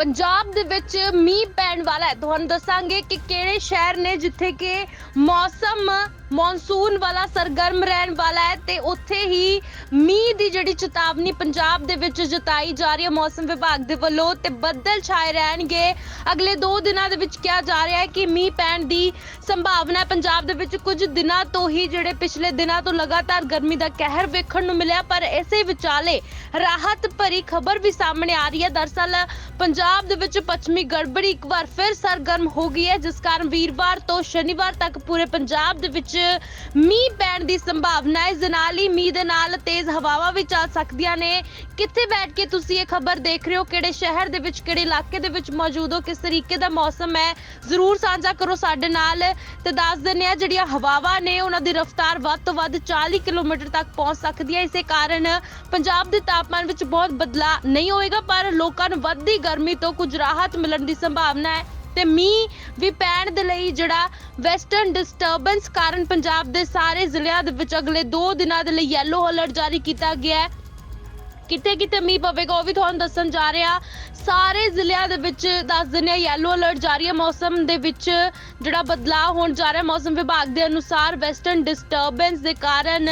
ਪੰਜਾਬ ਦੇ ਵਿੱਚ ਮੀਂਹ ਪੈਣ ਵਾਲਾ ਹੈ। ਤੁਹਾਨੂੰ ਦੱਸਾਂਗੇ ਕਿ ਕਿਹੜੇ ਸ਼ਹਿਰ ਨੇ ਜਿੱਥੇ ਕਿ ਮੌਸਮ ਮੌਨਸੂਨ ਵਾਲਾ, ਸਰਗਰਮ ਰਹਿਣ ਵਾਲਾ ਹੈ ਤੇ ਉੱਥੇ ਹੀ ਮੀਂਹ ਦੀ ਜਿਹੜੀ ਚੇਤਾਵਨੀ ਪੰਜਾਬ ਦੇ ਵਿੱਚ ਜਤਾਈ ਜਾ ਰਹੀ ਹੈ ਮੌਸਮ ਵਿਭਾਗ ਦੇ ਵੱਲੋਂ ਤੇ ਬੱਦਲ ਛਾਏ ਰਹਿਣਗੇ। ਅਗਲੇ 2 ਦਿਨਾਂ ਦੇ ਵਿੱਚ ਕਿਹਾ ਜਾ ਰਿਹਾ ਹੈ ਕਿ ਮੀਂਹ ਪੈਣ ਦੀ ਸੰਭਾਵਨਾ ਹੈ। ਪੰਜਾਬ ਦੇ ਵਿੱਚ ਕੁਝ ਦਿਨਾਂ ਤੋਂ ਹੀ ਜਿਹੜੇ ਪਿਛਲੇ ਦਿਨਾਂ ਤੋਂ ਲਗਾਤਾਰ ਗਰਮੀ ਦਾ ਕਹਿਰ ਵੇਖਣ ਨੂੰ ਮਿਲਿਆ, ਪਰ ਇਸੇ ਵਿਚਾਲੇ ਰਾਹਤ ਭਰੀ ਖਬਰ ਵੀ ਸਾਹਮਣੇ ਆ ਰਹੀ ਹੈ। ਦਰਸਲ ਪੰਜਾਬ ਦੇ ਵਿੱਚ ਪੱਛਮੀ ਗੜਬੜੀ ਇੱਕ ਵਾਰ ਫਿਰ ਸਰਗਰਮ ਹੋ ਗਈ ਹੈ, ਜਿਸ ਕਾਰਨ ਵੀਰਵਾਰ ਤੋਂ ਸ਼ਨੀਵਾਰ ਤੱਕ ਪੂਰੇ ਪੰਜਾਬ ਦੇ ਵਿੱਚ ਮੀਂਹ ਪੈਣ ਦੀ ਸੰਭਾਵਨਾ ਹੈ। ਇਸ ਦੇ ਨਾਲ ਹੀ ਮੀਂਹ ਦੇ ਨਾਲ ਤੇਜ਼ ਹਵਾਵਾਂ ਵੀ ਚੱਲ ਸਕਦੀਆਂ ਨੇ। ਕਿੱਥੇ ਬੈਠ ਕੇ ਤੁਸੀਂ ਇਹ ਖਬਰ ਦੇਖ ਰਹੇ ਹੋ? ਕਿਹੜੇ ਸ਼ਹਿਰ ਦੇ ਵਿੱਚ, ਕਿਹੜੇ ਇਲਾਕੇ ਦੇ ਵਿੱਚ ਮੌਜੂਦ ਹੋ? ਕਿਸ ਤਰੀਕੇ ਦਾ ਮੌਸਮ ਹੈ? ਜ਼ਰੂਰ ਸਾਂਝਾ ਕਰੋ ਸਾਡੇ ਨਾਲ। ਤੇ ਦੱਸ ਦਿੰਦੇ ਆ ਜਿਹੜੀਆਂ ਹਵਾਵਾਂ ਨੇ, ਉਹਨਾਂ ਦੀ ਰਫ਼ਤਾਰ ਵੱਧ ਤੋਂ ਵੱਧ 40 ਕਿਲੋਮੀਟਰ ਤੱਕ ਪਹੁੰਚ ਸਕਦੀ ਹੈ। ਇਸੇ ਕਾਰਨ ਪੰਜਾਬ ਦੇ ਤਾਪਮਾਨ ਵਿੱਚ ਬਹੁਤ ਬਦਲਾਅ ਨਹੀਂ ਹੋਏਗਾ, ਪਰ ਲੋਕਾਂ ਨੂੰ ਵੱਧਦੀ ਗਰਮੀ ਤੋਂ ਕੁਝ ਰਾਹਤ ਮਿਲਣ ਦੀ ਸੰਭਾਵਨਾ ਹੈ। ਤੇ ਮੀਂਹ ਵੀ ਪੈਣ ਦੇ ਲਈ ਜਿਹੜਾ ਵੈਸਟਰਨ ਡਿਸਟਰਬੈਂਸ ਕਾਰਨ ਪੰਜਾਬ ਦੇ ਸਾਰੇ ਜ਼ਿਲ੍ਹਿਆਂ ਦੇ ਵਿੱਚ ਅਗਲੇ 2 ਦਿਨਾਂ ਦੇ ਲਈ ਯੈਲੋ ਅਲਰਟ ਜਾਰੀ ਕੀਤਾ ਗਿਆ ਹੈ। ਕਿੱਥੇ ਕਿੱਥੇ ਮੀਂਹ ਪਵੇਗਾ ਉਹ ਵੀ ਤੁਹਾਨੂੰ ਦੱਸਣ ਜਾ ਰਿਹਾ ਸਾਰੇ ਜ਼ਿਲ੍ਹਿਆਂ ਦੇ ਵਿੱਚ ਦੱਸ ਦਿੰਦੇ ਆ ਯੈਲੋ ਅਲਰਟ ਜਾਰੀ ਹੈ। ਮੌਸਮ ਦੇ ਵਿੱਚ ਜਿਹੜਾ ਬਦਲਾਅ ਹੋਣ ਜਾ ਰਿਹਾ, ਮੌਸਮ ਵਿਭਾਗ ਦੇ ਅਨੁਸਾਰ ਵੈਸਟਰਨ ਡਿਸਟਰਬੈਂਸ ਦੇ ਕਾਰਨ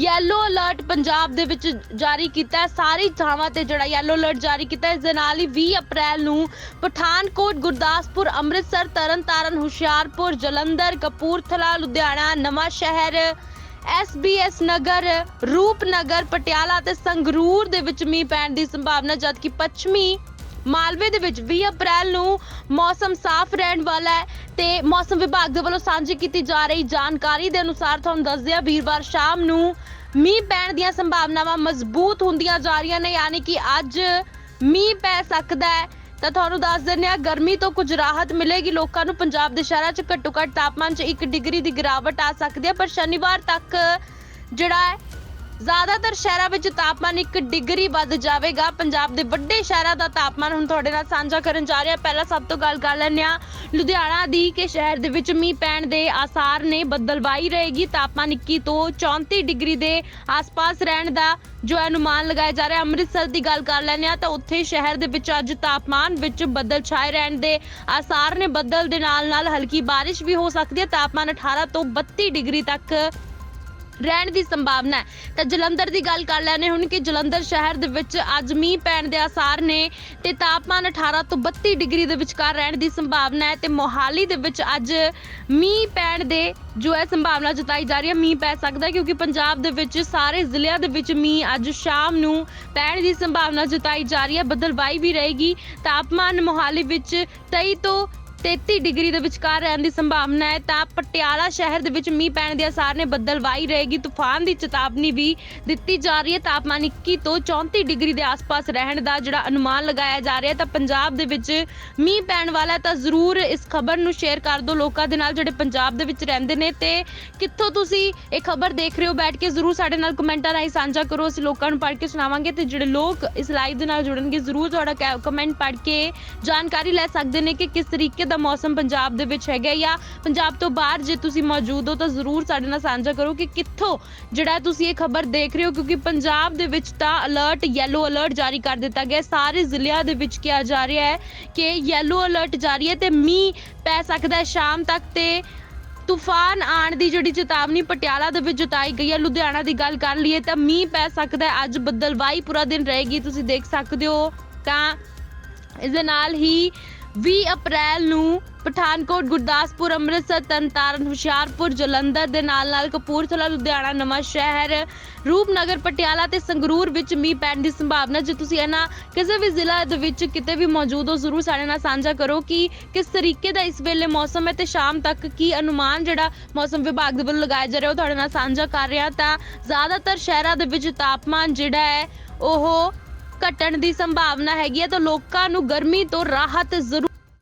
ਯੈਲੋ ਅਲਰਟ ਪੰਜਾਬ ਦੇ ਵਿੱਚ ਜਾਰੀ ਕੀਤਾ ਹੈ। ਸਾਰੀ ਥਾਵਾਂ ਤੇ ਜਿਹੜਾ ਯੈਲੋ ਅਲਰਟ ਜਾਰੀ ਕੀਤਾ ਹੈ। ਇਸ ਦੇ ਨਾਲ ਹੀ 20 ਅਪ੍ਰੈਲ ਨੂੰ ਪਠਾਨਕੋਟ, ਗੁਰਦਾਸਪੁਰ, ਅੰਮ੍ਰਿਤਸਰ, ਤਰਨਤਾਰਨ, ਹੁਸ਼ਿਆਰਪੁਰ, ਜਲੰਧਰ, ਕਪੂਰਥਲਾ, ਲੁਧਿਆਣਾ ਨਵਾਂ ਸ਼ਹਿਰ ਐਸਬੀਐਸ ਨਗਰ, ਰੂਪਨਗਰ, ਪਟਿਆਲਾ ਤੇ ਸੰਗਰੂਰ ਦੇ ਵਿੱਚ ਮੀਂਹ ਪੈਣ ਦੀ ਸੰਭਾਵਨਾ, ਜਦਕਿ ਪੱਛਮੀ ਮਾਲਵੇ ਦੇ ਵਿੱਚ 20 ਅਪ੍ਰੈਲ ਨੂੰ ਮੌਸਮ ਸਾਫ਼ ਰਹਿਣ ਵਾਲਾ ਹੈ ਤੇ ਮੌਸਮ ਵਿਭਾਗ ਦੇ ਵੱਲੋਂ ਸਾਂਝੀ ਕੀਤੀ ਜਾ ਰਹੀ ਜਾਣਕਾਰੀ ਦੇ ਅਨੁਸਾਰ ਤੁਹਾਨੂੰ ਦੱਸ ਦਿਆਂ, ਵੀਰਵਾਰ ਸ਼ਾਮ ਨੂੰ ਮੀਂਹ ਪੈਣ ਦੀਆਂ ਸੰਭਾਵਨਾਵਾਂ ਮਜ਼ਬੂਤ ਹੁੰਦੀਆਂ ਜਾ ਰਹੀਆਂ ਨੇ, ਯਾਨੀ ਕਿ ਅੱਜ ਮੀਂਹ ਪੈ ਸਕਦਾ ਹੈ। ਤਾਂ ਤੁਹਾਨੂੰ ਦੱਸ ਦਿੰਦੇ ਆ ਗਰਮੀ ਤੋਂ ਕੁਝ ਰਾਹਤ ਮਿਲੇਗੀ। ਲੋਕਾਂ ਨੂੰ ਪੰਜਾਬ ਦੇ ਸ਼ਹਿਰਾਂ 'ਚ ਘੱਟੋ ਘੱਟ ਤਾਪਮਾਨ 'ਚ 1 ਡਿਗਰੀ ਦੀ ਗਿਰਾਵਟ ਆ ਸਕਦੀ ਹੈ, ਪਰ ਸ਼ਨੀਵਾਰ ਤੱਕ ਜਿਹੜਾ ਹੈ ਜ਼ਿਆਦਾਤਰ ਸ਼ਹਿਰਾਂ ਵਿੱਚ ਤਾਪਮਾਨ 1 ਡਿਗਰੀ ਵੱਧ ਜਾਵੇਗਾ। ਪੰਜਾਬ ਦੇ ਵੱਡੇ ਸ਼ਹਿਰਾਂ ਦਾ ਤਾਪਮਾਨ ਹੁਣ ਤੁਹਾਡੇ ਨਾਲ ਸਾਂਝਾ ਕਰਨ ਜਾ ਰਿਹਾ। ਪਹਿਲਾਂ ਸਭ ਤੋਂ ਗੱਲ ਕਰ ਲੈਂਦੇ ਆ ਲੁਧਿਆਣਾ ਦੀ ਕਿ ਸ਼ਹਿਰ ਦੇ ਵਿੱਚ ਮੀਂਹ ਪੈਣ ਦੇ ਆਸਾਰ ਨੇ ਬੱਦਲਵਾਈ ਰਹੇਗੀ। ਤਾਪਮਾਨ 21 ਤੋਂ 34 ਡਿਗਰੀ ਦੇ ਆਸ-ਪਾਸ ਰਹਿਣ ਦਾ ਜੋ ਅਨੁਮਾਨ ਲਗਾਇਆ ਜਾ ਰਿਹਾ। ਅੰਮ੍ਰਿਤਸਰ ਦੀ ਗੱਲ ਕਰ ਲੈਂਦੇ ਆ ਤਾਂ ਉੱਥੇ ਸ਼ਹਿਰ ਦੇ ਵਿੱਚ ਅੱਜ ਤਾਪਮਾਨ ਵਿੱਚ ਬੱਦਲ ਛਾਏ ਰਹਿਣ ਦੇ ਆਸਾਰ ਨੇ। ਬੱਦਲ ਦੇ ਨਾਲ ਨਾਲ ਹਲਕੀ ਬਾਰਿਸ਼ ਵੀ ਹੋ ਸਕਦੀ ਹੈ। ਤਾਪਮਾਨ 18 ਤੋਂ 32 ਡਿਗਰੀ ਤੱਕ ਰਹਿਣ ਦੀ ਸੰਭਾਵਨਾ ਹੈ। ਤਾਂ ਜਲੰਧਰ ਦੀ ਗੱਲ ਕਰ ਲੈਣੇ ਹੁਣ ਕਿ ਜਲੰਧਰ ਸ਼ਹਿਰ ਦੇ ਵਿੱਚ ਅੱਜ ਮੀਂਹ ਪੈਣ ਦੇ ਆਸਾਰ ਨੇ ਤੇ ਤਾਪਮਾਨ 18 ਤੋਂ 32 ਡਿਗਰੀ ਦੇ ਵਿਚਕਾਰ ਰਹਿਣ ਦੀ ਸੰਭਾਵਨਾ ਹੈ ਤੇ ਮੋਹਾਲੀ ਦੇ ਵਿੱਚ ਅੱਜ ਮੀਂਹ ਪੈਣ ਦੇ ਜੋ ਹੈ ਸੰਭਾਵਨਾ ਜਤਾਈ ਜਾ ਰਹੀ ਹੈ, ਮੀਂਹ ਪੈ ਸਕਦਾ ਕਿਉਂਕਿ ਪੰਜਾਬ ਦੇ ਵਿੱਚ ਸਾਰੇ ਜ਼ਿਲ੍ਹਿਆਂ ਦੇ ਵਿੱਚ ਮੀਂਹ ਅੱਜ ਸ਼ਾਮ ਨੂੰ ਪੈਣ ਦੀ ਸੰਭਾਵਨਾ ਜਤਾਈ ਜਾ ਰਹੀ ਹੈ। ਬਦਲਵਾਈ ਵੀ ਰਹੇਗੀ। ਤਾਪਮਾਨ ਮੋਹਾਲੀ ਵਿੱਚ 23 ਤੋਂ 33 ਡਿਗਰੀ ਦੇ ਵਿਚਕਾਰ ਰਹਿਣ ਦੀ ਸੰਭਾਵਨਾ ਹੈ, ਤਾਂ ਪਟਿਆਲਾ ਸ਼ਹਿਰ ਦੇ ਵਿੱਚ ਮੀਂਹ ਪੈਣ ਦੇ ਅਸਾਰ ਨੇ ਬੱਦਲਵਾਈ ਰਹੇਗੀ। ਤੂਫਾਨ ਦੀ ਚੇਤਾਵਨੀ ਵੀ ਦਿੱਤੀ ਜਾ ਰਹੀ ਹੈ। ਤਾਪਮਾਨ 21 ਤੋਂ 34 ਡਿਗਰੀ ਦੇ ਆਸ-ਪਾਸ ਰਹਿਣ ਦਾ ਜਿਹੜਾ ਅਨੁਮਾਨ ਲਗਾਇਆ ਜਾ ਰਿਹਾ ਤਾਂ ਪੰਜਾਬ ਦੇ ਵਿੱਚ ਮੀਂਹ ਪੈਣ ਵਾਲਾ ਤਾਂ ਜ਼ਰੂਰ ਇਸ ਖਬਰ ਨੂੰ ਸ਼ੇਅਰ ਕਰ ਦਿਓ ਲੋਕਾਂ ਦੇ ਨਾਲ ਜਿਹੜੇ ਪੰਜਾਬ ਦੇ ਵਿੱਚ ਰਹਿੰਦੇ ਨੇ। ਤੇ ਕਿੱਥੋਂ ਤੁਸੀਂ ਇਹ ਖਬਰ ਦੇਖ ਰਹੇ ਹੋ? ਬੈਠ ਕੇ ਜ਼ਰੂਰ ਸਾਡੇ ਨਾਲ ਕਮੈਂਟਾਂ ਰਾਹੀਂ ਸਾਂਝਾ ਕਰੋ। ਅਸੀਂ ਲੋਕਾਂ ਨੂੰ ਪੜ੍ਹ ਕੇ ਸੁਣਾਵਾਂਗੇ ਤੇ ਜਿਹੜੇ ਲੋਕ ਇਸ ਲਾਈਵ ਦੇ ਨਾਲ ਜੁੜਨਗੇ, ਜ਼ਰੂਰ ਤੁਹਾਡਾ ਕਮੈਂਟ ਪੜ੍ਹ ਕੇ ਜਾਣਕਾਰੀ ਲੈ ਸਕਦੇ ਨੇ ਕਿ ਕਿਸ ਤਰੀਕੇ ਦਾ ਦਾ ਮੌਸਮ ਪੰਜਾਬ ਦੇ ਵਿੱਚ ਹੈਗਾ ਜਾਂ ਪੰਜਾਬ ਤੋਂ ਬਾਹਰ ਜੇ ਤੁਸੀਂ ਮੌਜੂਦ ਹੋ ਤਾਂ ਜ਼ਰੂਰ ਸਾਡੇ ਨਾਲ ਸਾਂਝਾ ਕਰੋ ਕਿ ਕਿੱਥੋਂ ਜਿਹੜਾ ਤੁਸੀਂ ਇਹ ਖਬਰ ਦੇਖ ਰਹੇ ਹੋ, ਕਿਉਂਕਿ ਪੰਜਾਬ ਦੇ ਵਿੱਚ ਤਾਂ ਅਲਰਟ ਯੈਲੋ ਅਲਰਟ ਜਾਰੀ ਕਰ ਦਿੱਤਾ ਗਿਆ ਹੈ। ਸਾਰੇ ਜ਼ਿਲ੍ਹਿਆਂ ਦੇ ਵਿੱਚ ਕਿਹਾ ਜਾ ਰਿਹਾ ਹੈ ਕਿ ਯੈਲੋ ਅਲਰਟ ਜਾਰੀ ਹੈ ਤੇ ਮੀਂਹ ਪੈ ਸਕਦਾ ਹੈ ਸ਼ਾਮ ਤੱਕ ਤੇ ਤੂਫਾਨ ਆਣ ਦੀ ਜਿਹੜੀ ਚੇਤਾਵਨੀ ਪਟਿਆਲਾ ਦੇ ਵਿੱਚ ਜਤਾਈ ਗਈ ਹੈ ਲੁਧਿਆਣਾ ਦੀ ਗੱਲ ਕਰ ਲਈਏ ਤਾਂ ਮੀਂਹ ਪੈ ਸਕਦਾ ਹੈ ਅੱਜ ਬੱਦਲਵਾਈ ਪੂਰਾ ਦਿਨ ਰਹੇਗੀ ਤੁਸੀਂ ਦੇਖ ਸਕਦੇ ਹੋ ਤਾਂ ਇਸ ਦੇ ਨਾਲ ਹੀ 20 ਅਪ੍ਰੈਲ ਨੂੰ ਪਠਾਨਕੋਟ, ਗੁਰਦਾਸਪੁਰ, ਅੰਮ੍ਰਿਤਸਰ, ਤਰਨਤਾਰਨ, ਹੁਸ਼ਿਆਰਪੁਰ, ਜਲੰਧਰ ਦੇ ਨਾਲ ਨਾਲ ਕਪੂਰਥਲਾ, ਲੁਧਿਆਣਾ, ਨਵਾਂ ਸ਼ਹਿਰ, ਰੂਪਨਗਰ, ਪਟਿਆਲਾ ਤੇ ਸੰਗਰੂਰ ਵਿੱਚ ਮੀਂਹ ਪੈਣ ਦੀ ਸੰਭਾਵਨਾ। ਜੇ ਤੁਸੀਂ ਇਹਨਾਂ ਕਿਸੇ ਵੀ ਜ਼ਿਲ੍ਹਾ ਦੇ ਵਿੱਚ ਕਿਤੇ ਵੀ ਮੌਜੂਦ ਹੋ, ਜ਼ਰੂਰ ਸਾਡੇ ਨਾਲ ਸਾਂਝਾ ਕਰੋ ਕਿ ਕਿਸ ਤਰੀਕੇ ਦਾ ਇਸ ਵੇਲੇ ਮੌਸਮ ਹੈ ਤੇ ਸ਼ਾਮ ਤੱਕ ਕੀ ਅਨੁਮਾਨ ਜਿਹੜਾ ਮੌਸਮ ਵਿਭਾਗ ਦੇ ਵੱਲੋਂ ਲਗਾਇਆ ਜਾ ਰਿਹਾ, ਉਹ ਤੁਹਾਡੇ ਨਾਲ ਸਾਂਝਾ ਕਰ ਰਿਹਾ। ਤਾਂ ਜ਼ਿਆਦਾਤਰ ਸ਼ਹਿਰਾਂ ਦੇ ਵਿੱਚ ਤਾਪਮਾਨ ਜਿਹੜਾ ਹੈ, ਉਹ ਘਟਣ ਦੀ ਸੰਭਾਵਨਾ ਹੈਗੀ ਹੈ ਤਾਂ ਲੋਕਾਂ ਨੂੰ ਗਰਮੀ ਤੋਂ ਰਾਹਤ ਜ਼ਰੂਰ